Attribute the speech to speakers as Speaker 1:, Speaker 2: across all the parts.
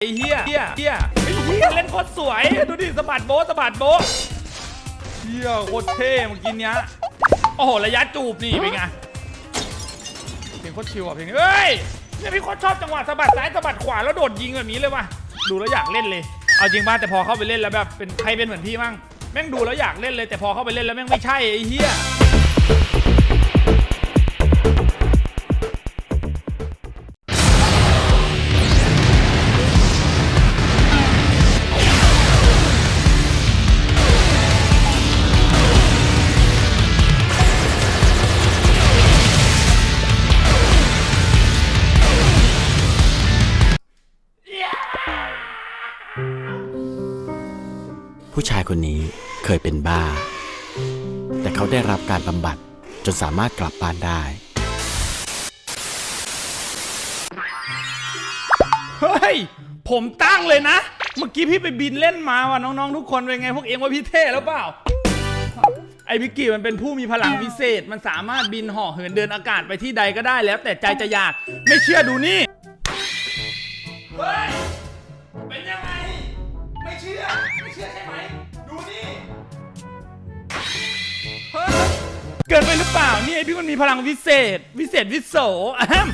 Speaker 1: ไอ้เหี้ยเหี้ยเหี้ยไอ้เหี้ยเล่นโคตรสวย ดูดิสะบัดโบะสะบัดโบะเหี้ยโคตรเท่เมื่อกี้เนี้ยโอ้โหระยะจูบนี่เป็นไงเพลงโคตรชิวอะเพลงนี้เอ้ยเนี่ยพี่โคตรชอบจังหวะสะบัดซ้ายสะบัดขวาแล้วโดดยิงแบบนี้เลยว่ะดูแล้วอยากเล่นเลย เอาจริงป่ะแต่พอเข้าไปเล่นแล้วแบบเป็นใครเป็นเหมือนพี่มั่งแม่งดูแล้วอยากเล่นเลยแต่พอเข้าไปเล่นแล้วแม่งไม่ใช่ไอ้เหี้ย
Speaker 2: บ้า แต่เขาได้รับการบำบัดจนสามารถกลับบ้านได้
Speaker 1: เฮ้ย ผมตั้งเลยนะ เมื่อกี้พี่ไปบินเล่นมาว่ะน้องๆ ทุกคนเป็นไงพวกเองว่าพี่เท่แล้วเปล่า ไอ้วิกกี้มันเป็นผู้มีพลังวิเศษ มันสามารถบินห่อเหินเดินอากาศไปที่ใดก็ได้แล้ว แต่ใจจะอยาก ไม่เชื่อดูนี่ รือเปล่านี่ไอพี่มันมีพลังวิเศษ วิเศษวิโสอะแฮม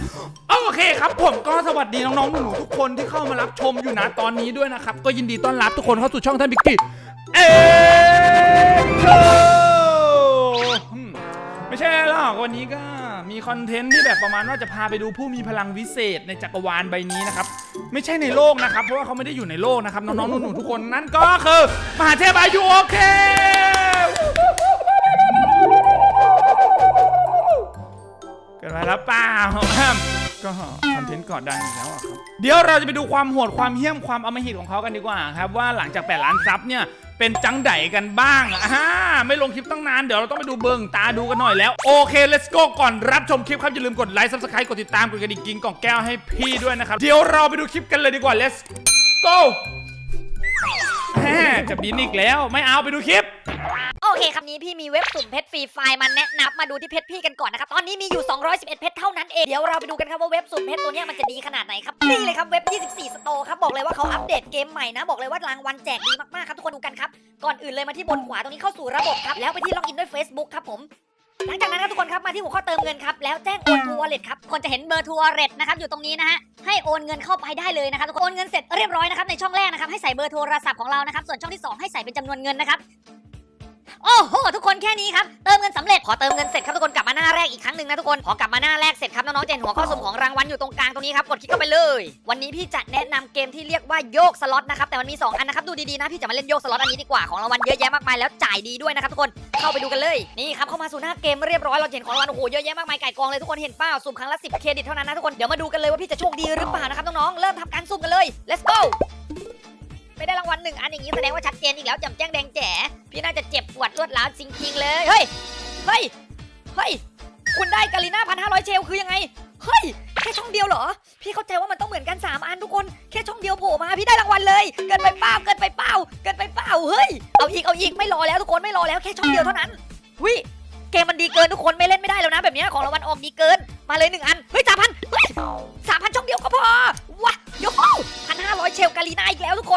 Speaker 1: โอเคครับ ผมก็สวัสดีน้องๆหนูๆทุกคนที่เข้ามารับชมอยู่นะตอนนี้ด้วยนะครับ ก็ยินดีต้อนรับทุกคนเข้าสู่ช่องท่านบิ๊กกี้เอ็กโไม่ใช่หรอกวันนี้ก็มีคอนเทนต์ที่แบบประมาณว่าจะพาไปดูผู้มีพลังวิเศษในจักรวาลใบนี้นะครับ ไม่ใช่ในโลกนะครับ เพราะว่าเขาไม่ได้อยู่ในโลกนะครับ น้องๆหนูๆทุกคนนั่นก็คือ มหาเทพอายุโอเค อนเทนต์ก่อนดังอีกแล้วอะครับ เดี๋ยวเราจะไปดูความโหดความเหี้ยมความอำมหิตของเขากันดีกว่าครับ ว่าหลังจาก 8 ล้านซับเนี่ยเป็นจังไดกันบ้างอ่าไม่ลงคลิปตั้งนาน เดี๋ยวเราต้องไปดูเบิงตาดูกันหน่อยแล้ว โอเค let's go ก่อนรับชมคลิปครับ อย่าลืมกดไลค์ซับสไครต์กดติดตามกดกระดิ่งกิ้งกล่องแก้วให้พี่ด้วยนะครับ เดี๋ยวเราไปดูคลิปกันเลยดีกว่า let's go แหมจะบินอีกแล้ว ไม่เอาไปดูคลิป
Speaker 3: โอเคครับนี้พี่มีเว็บสุ่มเพชรฟรีไฟล์มาแนะนำมาดูที่เพชรพี่กันก่อนนะครับ ตอนนี้มีอยู่ 211 เพชรเท่านั้นเอง เดี๋ยวเราไปดูกันครับว่าเว็บสุ่มเพชรตัวนี้มันจะดีขนาดไหนครับ นี่เลยครับเว็บ 24 สโตร์ครับ บอกเลยว่าเขาอัปเดตเกมใหม่นะ บอกเลยว่ารางวัลแจกดีมากๆครับทุกคนดูกันครับ ก่อนอื่นเลยมาที่บนขวาตรงนี้เข้าสู่ระบบครับ แล้วไปที่ล็อกอินด้วย Facebook ครับผม หลังจากนั้นครับทุกคนครับมาที่หัวข้อเติมเงินครับแล้วแจ้งโอนทัวร์เลทครับคนจะเห็นเบอร์ทัวร์เลทนะครับอยู่ตรงนี้นะฮะให้โอนเงินเข้าไปได้เลยนะครับทุกคนโอนเงินเสร็จเรียบร้อยนะครับในช่องแรกนะครับให้ใส่เบอร์โทรศัพท์ของเรานะครับส่วนช่องที่สองให้ใส่เป็นจำนวนเงินนะครับ โอ้โหทุกคนแค่นี้ครับเติมเงินสำเร็จพอเติมเงินเสร็จครับทุกคนกลับมาหน้าแรกอีกครั้งหนึ่งนะทุกคนพอกลับมาหน้าแรกเสร็จครับน้องๆเห็นหัวข้อสุ่มของรางวัลอยู่ตรงกลางตรงนี้ครับกดคลิกเข้าไปเลย วันนี้พี่จะแนะนำเกมที่เรียกว่าโยกสล็อตนะครับแต่มันมีสองอันนะครับดูดีๆนะพี่จะมาเล่นโยกสล็อตอันนี้ดีกว่าของรางวัลเยอะแยะมากมายแล้วจ่ายดีด้วยนะครับทุกคนเข้าไปดูกันเลยนี่ครับเข้ามาสู่หน้าเกมเรียบร้อยเราเห็นของรางวัลโอ้โหเยอะแยะมากมายไก่กองเลยทุกคนเห็นเปล่าสุ่มครั้งละ10เครดิตเท่านั้นนะทุกคนเดี๋ยวมาดูกันเลยว่าพี่จะโชคดีหรือเปล่านะครับน้องๆเริ่มทำการสุ่มกันเลย let's go ไม่ได้รางวัลหนึ่งอันอย่างนี้แสดงว่าชัดเจนอีกแล้วจำแจ้งแดงแจ๋ พี่น่าจะเจ็บปวดรวดร้าวจริงๆเลย เฮ้ย เฮ้ย เฮ้ย คุณได้กาลิน่าพันห้าร้อยเชลคือยังไง เฮ้ย แค่ช่องเดียวเหรอ พี่เข้าใจว่ามันต้องเหมือนกัน 3 อันทุกคน แค่ช่องเดียวโผล่มาพี่ได้รางวัลเลย เกินไปเปล่า เกินไปเปล่า เกินไปเปล่า เฮ้ย เอาอีก เอาอีก ไม่รอแล้วทุกคน ไม่รอแล้วแค่ช่องเดียวเท่านั้นวิเกมมันดีเกินทุกคนไม่เล่นไม่ได้แล้วนะแบบนี้ของรางวัลออกดีเกิน มาเลยหนึ่งอัน เฮ้ยสาพัน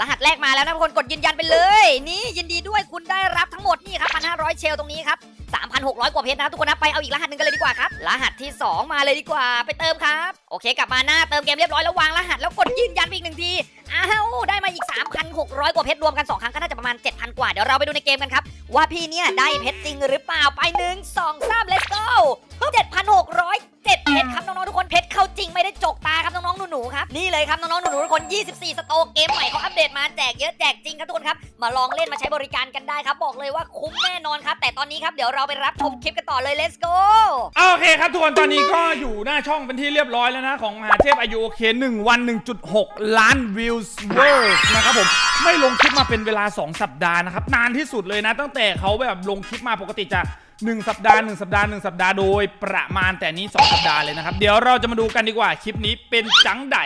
Speaker 3: รหัสแรกมาแล้วนะทุกคนกดยืนยันไปเลย นี่ยินดีด้วยคุณได้รับทั้งหมดนี่ครับ1,500เชลตรงนี้ครับ3,600 กว่าเพชรนะทุกคนนะไปเอาอีกรหัสหนึ่งกันเลยดีกว่าครับ รหัสที่ 2 มาเลยดีกว่าไปเติมครับ โอเค กลับมาหน้าเติมเกมเรียบร้อยแล้ววางรหัสแล้วกดยืนยันอีกหนึ่งทีอ้าวได้มาอีก 3,600 กว่าเพชรรวมกัน 2 ครั้งก็น่าจะประมาณ 7,000 กว่า เดี๋ยวเราไปดูในเกมกันครับ ว่าพี่เนี่ยได้เพชรจริงหรือเปล่าไปหนึ่งสอ งสาม let's go 7,600 7เพชรครับน้องๆทุกคนเพชรเข้าจริงไม่ได้จกตาครับน้องๆหนูๆครับนี่เลยครับน้องๆหนูๆทุกคน 24 สโตร์เกมใหม่เขาอัปเดตมาแจกเยอะแจกจริงครับทุกคนครับมาลองเล่นมาใช้บริการกันได้ครับบอกเลยว่าคุ้มแน่นอนครับแต่ตอนนี้ครับเดี๋ยวเราไปรับชมคลิปกันต่อเลย let's go
Speaker 1: โอเคครับทุกคนตอนนี้ก็อยู่หน้าช่องเป็นที่เรียบร้อยแล้วนะของมหาเทพอายุโอเค1วัน 1.6 ล้านวิวส์เวอร์นะครับผมไม่ลงคลิปมาเป็นเวลา 2 สัปดาห์นะครับนานที่สุดเลยนะ ตั้งแต่เขาแบบลงคลิปมาปกติจะ 1 สัปดาห์ 1 สัปดาห์ 1 สัปดาห์โดยประมาณแต่นี้ 2 สัปดาห์เลยนะครับ เดี๋ยวเราจะมาดูกันดีกว่าคลิปนี้เป็นจังได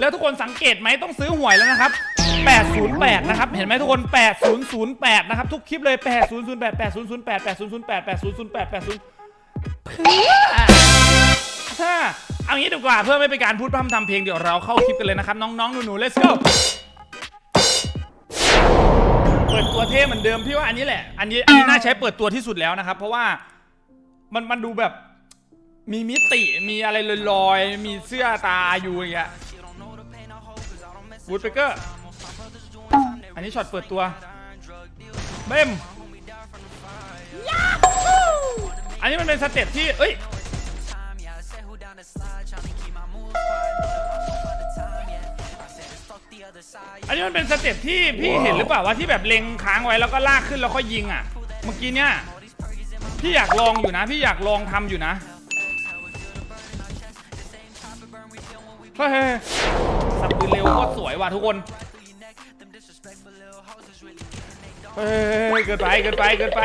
Speaker 1: แล้วทุกคนสังเกตไหมต้องซื้อหวยแล้วนะครับ 808 นะครับ เห็นไหมทุกคน 8008 นะครับ ทุกคลิปเลย 8008 8008 8008 8008 80เพื่อถ้าเอางี้ดีกว่าเพื่อไม่เป็นการพูดพร่ำทำเพลงเดี๋ยวเราเข้าคลิปกันเลยนะครับน้องๆหนูๆ let's go ปิดตัวเท่เหมือนเดิมพี่ว่าอันนี้แหละ อันนี้อันนี้น่าใช้เปิดตัวที่สุดแล้วนะครับ เพราะว่ามันมันดูแบบมีมิติมีอะไรลอยๆมีเสื้อตาอยู่อย่างเงี้ยวูดเปเกอร์อันนี้ช็อตเปิดตัวเบ้มอันนี้มันเป็นสเต็ปที่เอ้ย อันนี้มันเป็นสเต็ปที่พี่เห็นหรือเปล่าว่าที่แบบเล็งค้างไว้แล้วก็ลากขึ้นแล้วค่อยยิงอะ เมื่อกี้เนี่ยพี่อยากลองอยู่นะ พี่อยากลองทำอยู่นะเฮ้ยสับปืนเร็วโคตรสวยว่ะทุกคนเฮ้ยเกินไปเกินไปเกินไป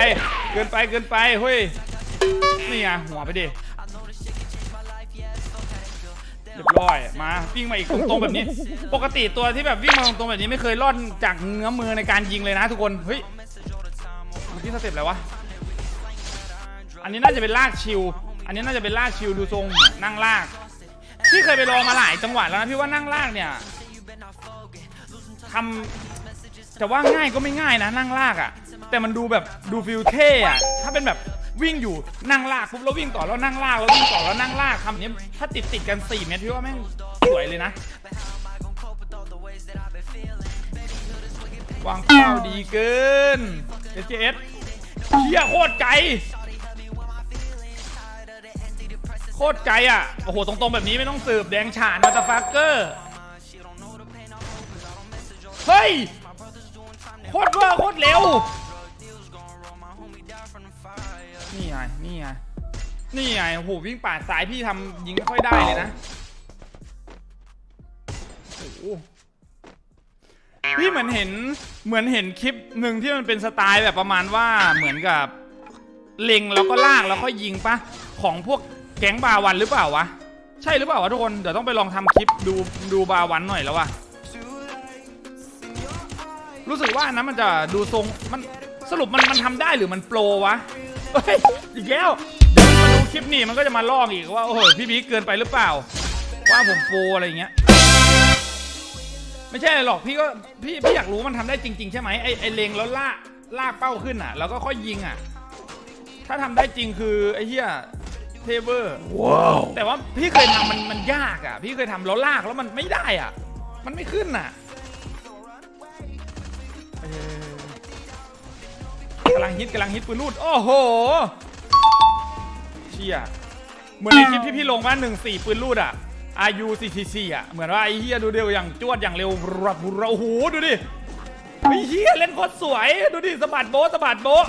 Speaker 1: เกินไปเกินไปเฮ้ยนี่ไงหัวไปดิ ร้อยมาวิ่งมาอีกตรงๆแบบนี้ ปกติตัวที่แบบวิ่งมาตรงๆแบบนี้ไม่เคยรอดจากเงื้อมือในการยิงเลยนะทุกคนเฮ้ยเมื่อกี้สเต็ปอะไรวะอันนี้น่าจะเป็นลากชิว อันนี้น่าจะเป็นลากชิวดูทรงนั่งลากพี่เคยไปลองมาหลายจังหวะแล้วนะพี่ว่านั่งลากเนี่ยทำแต่ว่าง่ายก็ไม่ง่ายนะนั่งลากอะ่ะ แต่มันดูแบบดูฟิลเท่อะถ้าเป็นแบบ วิ่งอยู่นั่งลากปุ๊บแล้ววิ่งต่อแล้วนั่งลากแล้ววิ่งต่อแล้วนั่งลากคำนี้ถ้าติดติดกัน4เมตรพี่ว่าแม่งสวยเลยนะวางเป้าดีเกิน SGS เฮียโคตรไกลโคตรไกลอะ โอ้โห ตรงๆ แบบนี้ไม่ต้องสืบแดงฉานมาตาฟักเกอร์ เฮ้ย โคตรเวอร์โคตรเร็ว นี่ไงโอ้โหวิ่งป่าดซ้ายพี่ทำยิงไม่ค่อยได้เลยนะโอ้โหพี่เหมือนเห็นเหมือนเห็นคลิปหนึ่งที่มันเป็นสไตล์แบบประมาณว่าเหมือนกับเล็งแล้วก็ลากแล้วก็ยิงปะของพวกแก๊งบาวันหรือเปล่าวะ ใช่หรือเปล่าวะทุกคนเดี๋ยวต้องไปลองทำคลิปดูดูบาวันหน่อยแล้ววะรู้สึกว่านนั้นมันจะดูทรงมันสรุปมันมันทำได้หรือมันโปรวะเฮ้ยอีกแล้ว คลิปนี้มันก็จะมาลอกอีกว่าโอ้โหพี่บิ๊กเกินไปหรือเปล่า ว่าผมโปรอะไรอย่างเงี้ย ไม่ใช่หรอกพี่ก็พี่พี่อยากรู้มันทำได้จริง ๆ ใช่ไหมไอไอเลงแล้วลากลากเป้าขึ้นอะ แล้วก็ค่อยยิงอะ ถ้าทำได้จริงคือไอ้เหี้ยเทเวอร์ว้าวแต่ว่าพี่เคยทำมันมันยากอะ พี่เคยทำแล้วลากแล้วมันไม่ได้อะ มันไม่ขึ้นอะเอ่อกำลังฮิตกำลังฮิตปืนรูด โอ้โหเชี่ยเหมือนในคลิปที่พี่ลงว่าหนึ่งสี่ปืนรูดอะอายุสี่สี่สี่อะเหมือนว่าไอ้เหี้ยดูเร็วอย่างจวดอย่างเร็วรับุระโอ้โหดูดิไอ้เหี้ยเล่นโคตรสวย ดูดิสะบัดโบ๊ะสะบัดโบ๊ะ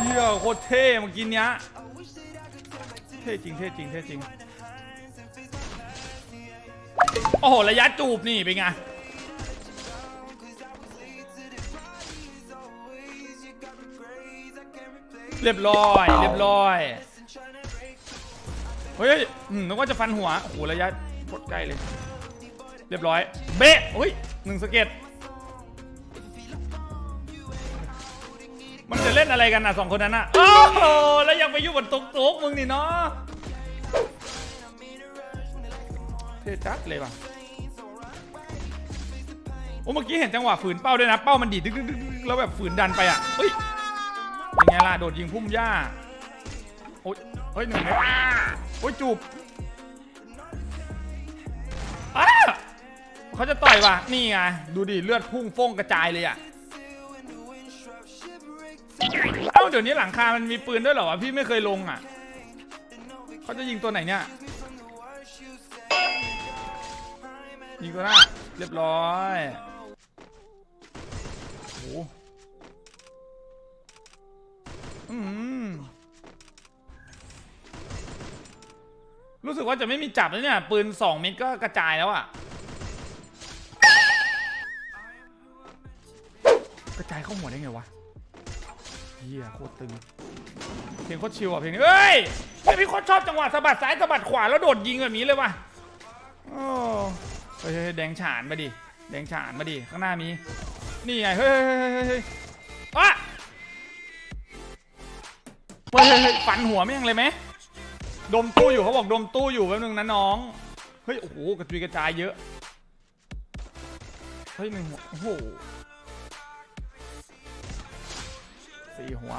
Speaker 1: เฮียโคตรเท่เมื่อกี้เนี้ยเท่จริงเท่จริงเท่จริงโอ้โหระยะจูบนี่เป็นไง เรียบร้อย เรียบร้อย เฮ้ยอืมนึกว่าจะฟันหัว โอ้โห ระยะโคตรใกล้เลย เรียบร้อย เบ๊ะเฮ้ยหนึ่งสเก็ต มันจะเล่นอะไรกันน่ะสองคนนั้นน่ะ โอ้โห แล้วยังไปยุ่งกับตุ๊กตุ๊กมึงนี่เนาะ เท่จัดเลยว่ะ โอ้ เมื่อกี้เห็นจังหวะฝืนเป้าด้วยนะ เป้ามันดีดดึกดึกดึกดึกแล้วแบบฝืนดันไปอะเฮ้ย เป็นไงล่ะ โดดยิงพุ่มหญ้า โอ้ยเฮ้ยหนึ่งเมตรโอ้ยจูบอ้าเขาจะต่อยว่ะ นี่ไง ดูดิ เลือดพุ่งฟ้งกระจายเลยอะ เอ้า เดี๋ยวนี้หลังคา มันมีปืนด้วยเหรอวะ พี่ไม่เคยลงอะ เขาจะยิงตัวไหนเนี่ย ยิงตัวหน้า เรียบร้อยโอ้ รู้สึกว่าจะไม่มีจับแล้วเนี่ย ปืนสองเม็ดก็กระจายแล้วอะกระจายเข้าหัวได้ไงวะเฮียโคตรตึงเพลงโคตรชิลอะเพลงนี้เอ้ยไอพี่โคตรชอบจังหวะสะบัดซ้ายสะบัดขวาแล้วโดดยิงแบบนี้เลยว่ะโอ้เฮ้ยเฮ้ยแดงฉานมาดิแดงฉานมาดิข้างหน้ามีนี่ไงเฮ้ยเฮ้ยเฮ้ยเฮ้ยอะเฮ้ยเฮ้ยเฮ้ยฟันหัวแม่งเลยไหม ดมตู้อยู่เขาบอกดมตู้อยู่แป๊บนึงนะน้อง เฮ้ย โอ้โหกระจุยกระจายเยอะ เฮ้ยหนึ่งหัว โอ้โหสี่หัว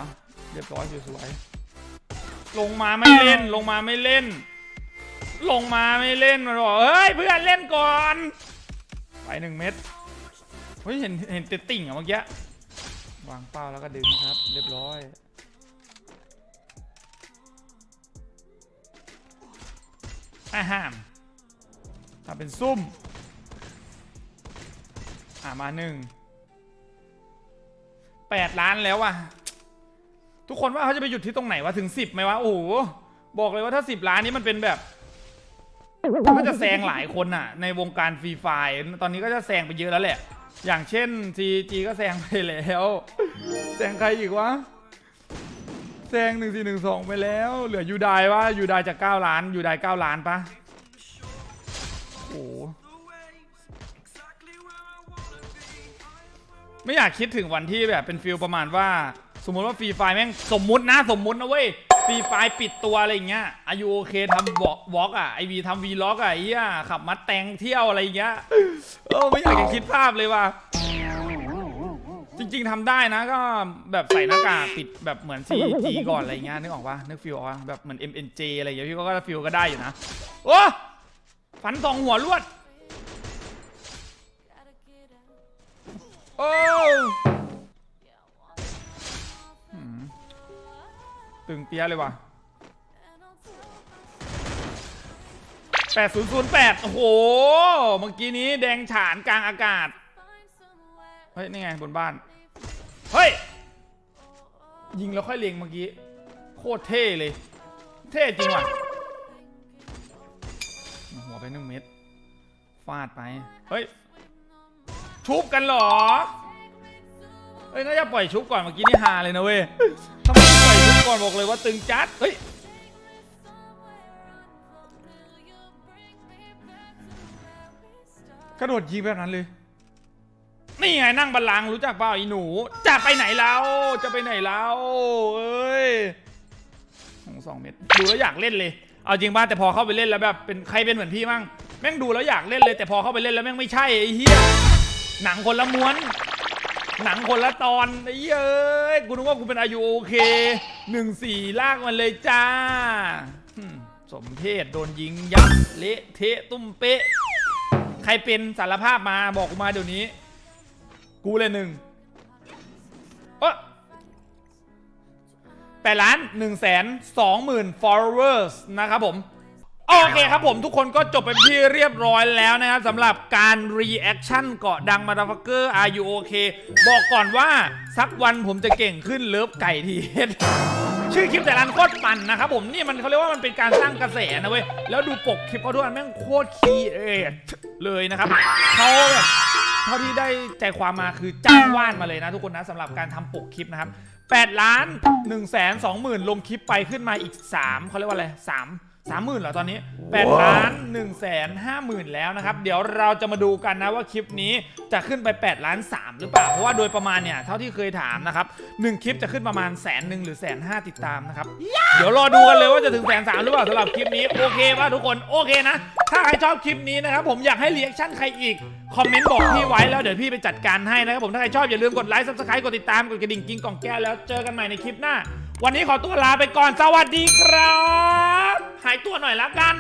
Speaker 1: เรียบร้อยสวยๆลงมาไม่เล่นลงมาไม่เล่น ลงมาไม่เล่นมันบอกเฮ้ยเพื่อนเล่นก่อน ไปหนึ่งเม็ดเฮ้ยเห็นเห็นติดติ่งอะเมื่อกี้วางเป้าแล้วก็ดึงครับ เรียบร้อย อาหามทำเป็นซุ่มอ่ามาหนึ่งแปดล้านแล้ววะทุกคนว่าเขาจะไปหยุดที่ตรงไหนวะถึงสิบไหมวะโอ้โหบอกเลยว่าถ้าสิบล้านนี้มันเป็นแบบมันจะแซงหลายคนอะในวงการฟรีไฟร์ตอนนี้ก็จะแซงไปเยอะแล้วแหละ อย่างเช่น CG ก็แซงไปแล้ว แซงใครอีกวะ ซงหนึ่งสี่หนึ่งสองไปแล้ว เหลือยูไดว่ายูไดจากเก้าล้านยูไดเก้าล้านปะโอ้ไม่อยากคิดถึงวันที่แบบเป็นฟิลประมาณว่า สมมติว่าฟรีไฟแม่งสมมุตินะสมมุตินะเว้ยฟรีไฟปิดตัวอะไรอย่างเงี้ยอายุโอเคทำวอล์กวอล์กอะไอวีทำวีล็อกอะไอ้เหี้ยขับมัดแตงเที่ยวอะไรอย่างเงี้ยเออไม่อยากจะคิดภาพเลยว่ะ จริง ๆทำได้นะก็แบบใส่หน้ากากปิดแบบเหมือน CG ก่อนอะไรเงี้ยนึกออกปะนึกฟิลออกปะแบบเหมือน MNJ อะไรอย่างเงี้ยพี่ก็ฟิลก็ได้อยู่นะโอ้ฟันสองหัวลวด โอ้หืมตึงเปียะเลยว่ะแปดศูนย์ศูนย์แปดโอ้โห เมื่อกี้นี้แดงฉานกลางอากาศ เฮ้ย นี่ไงบนบ้าน เฮ้ย ยิงแล้วค่อยเล็งเมื่อกี้ โคตรเท่เลย เท่จริงว่ะ หัวไปหนึ่งเม็ด ฟาดไป เฮ้ย ชุบกันเหรอ เฮ้ย น่าจะปล่อยชุบก่อนเมื่อกี้นี่ฮาเลยนะเว้ยถ้าไม่ปล่อยชุบก่อนบอกเลยว่าตึงจัด เฮ้ยกระโดดยิงแบบนั้นเลย นี่ไงนั่งบัลลังก์รู้จักเปล่าอีหนู จะไปไหนแล้วจะไปไหนแล้วเอ้ยของสองเม็ดดูแล้วอยากเล่นเลย เอาจริงป่ะแต่พอเข้าไปเล่นแล้วแบบเป็นใครเป็นเหมือนพี่มั่งแม่งดูแล้วอยากเล่นเลยแต่พอเข้าไปเล่นแล้วแม่งไม่ใช่ไอ้เหี้ยหนังคนละม้วน หนังคนละตอนไอ้เย้ยกูนึกว่ากูเป็นอายุโอเคหนึ่งสี่ลากมันเลยจ้าสมเพศโดนยิงยับเละเทะตุ้มเป๊ะ ใครเป็นสารภาพมาบอกกูมาเดี๋ยวนี้ กูเลยหนึ่งเออแปดล้านหนึ่งแสนสองหมื่น followers นะครับผมโอเคครับผมทุกคนก็จบเป็นที่เรียบร้อยแล้วนะครับสำหรับการ reaction เกาะดังมาดาฟักเกอร์ Are you okay บอกก่อนว่าสักวันผมจะเก่งขึ้นเลิฟไก่ทีเอสชื่อคลิปแต่ละอันโคตรปั่นนะครับผมนี่มันเขาเรียกว่ามันเป็นการสร้างกระแสนะเว้ยแล้วดูปกคลิปเขาด้วยแม่งโคตรคีเอทเลยนะครับเขาแบบ เท่าที่ได้ใจความมาคือจ้างว่านมาเลยนะทุกคนนะสำหรับการทำปกคลิปนะครับ8ล้าน1แสน2หมื่นลงคลิปไปขึ้นมาอีก3เขาเรียกว่าอะไร3สามหมื่นเหรอตอนนี้ 8ล้าน1แสนห้าหมื่นแล้วนะครับ เดี๋ยวเราจะมาดูกันนะว่าคลิปนี้จะขึ้นไป 8 ล้าน 3 หรือเปล่า เพราะว่าโดยประมาณเนี่ย เท่าที่เคยถามนะครับหนึ่งคลิปจะขึ้นประมาณแสนหนึ่งหรือแสนห้าติดตามนะครับ เดี๋ยวรอดูกันเลยว่าจะถึงแสนสามหรือเปล่าสำหรับคลิปนี้โอเคป่ะทุกคนโอเคนะ ถ้าใครชอบคลิปนี้นะครับผมอยากให้รีแอคชั่นใครอีกคอมเมนต์บอกพี่ไว้แล้วเดี๋ยวพี่ไปจัดการให้นะครับผมถ้าใครชอบอย่าลืมกดไลค์ซับสไครต์กดติดตามกดกระดิ่งกิ้งกล่องแก้วแล้วเจอกันใหม่ในคลิปหน้า วันนี้ขอตัวลาไปก่อนสวัสดีครับ หายตัวหน่อยละกัน